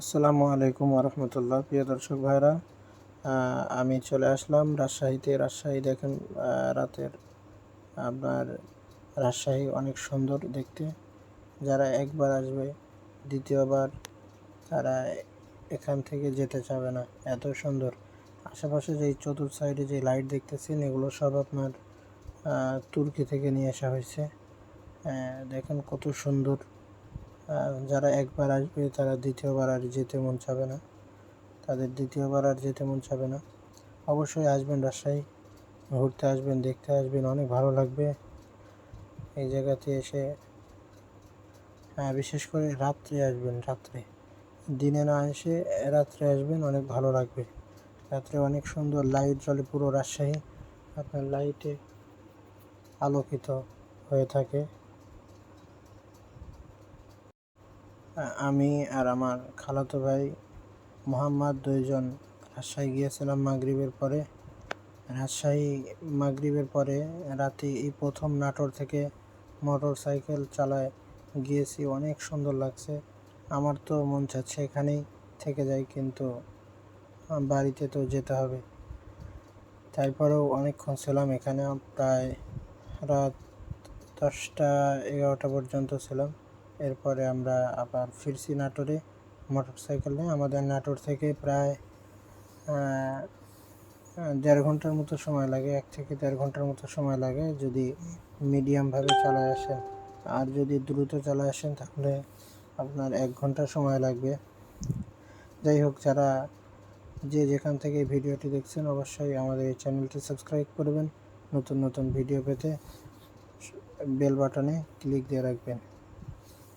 আসসালামু আলাইকুম রহমতুল্লাহ প্রিয় দর্শক ভাইরা আমি চলে আসলাম রাজশাহীতে। রাজশাহী দেখেন রাতের, আপনার রাজশাহী অনেক সুন্দর দেখতে। যারা একবার আসবে, দ্বিতীয়বার তারা এখান থেকে যেতে চাবে না। এত সুন্দর। আশেপাশে যে চতুর্থ সাইডে যে লাইট দেখতেছেন এগুলো সব আপনার তুর্কি থেকে নিয়ে আসা হয়েছে। দেখেন কত সুন্দর। যারা একবার আসবে, তারা দ্বিতীয়বার আর যেতে মন চাবে না। তাদের দ্বিতীয়বার আর যেতে মন চাবে না। অবশ্যই আসবেন রাজশাহী, ঘুরতে আসবেন, দেখতে আসবেন, অনেক ভালো লাগবে। এই জায়গাতে এসে হ্যাঁ বিশেষ করে রাত্রে আসবেন, রাত্রে। দিনে না এসে রাত্রে আসবেন, অনেক ভালো লাগবে। রাত্রে অনেক সুন্দর লাইট জ্বলে পুরো রাজশাহী। আপনার লাইটে আলোকিত হয়ে থাকে। আমি আর আমার খালাতো ভাই মোহাম্মদ দুইজন রাজশাহী গিয়েছিলাম মাগরিবের পরে। রাজশাহী মাগরিবের পরে রাতে এই প্রথম নাটোর থেকে মোটর সাইকেল চালায় গিয়েছি, অনেক সুন্দর লাগছে। আমার তো মন চাচ্ছে এখানেই থেকে যাই, কিন্তু বাড়িতে তো যেতে হবে। তারপরেও অনেকক্ষণ ছিলাম এখানে, প্রায় রাত দশটা এগারোটা পর্যন্ত ছিলাম। এরপরে আমরা আবার ফিরছি নাটোরে মোটর সাইকেল নিয়ে। আমাদের নাটোর থেকে প্রায় দেড় ঘণ্টার মতো সময় লাগে, এক থেকে দেড় ঘণ্টার মতো সময় লাগে যদি মিডিয়ামভাবে চালায় আসেন। আর যদি দ্রুত চালায় আসেন তাহলে আপনার এক ঘণ্টা সময় লাগবে। যাই হোক, যারা যে যেখান থেকে ভিডিওটি দেখছেন অবশ্যই আমাদের এই চ্যানেলটি সাবস্ক্রাইব করবেন। নতুন নতুন ভিডিও পেতে বেল বাটনে ক্লিক দিয়ে রাখবেন।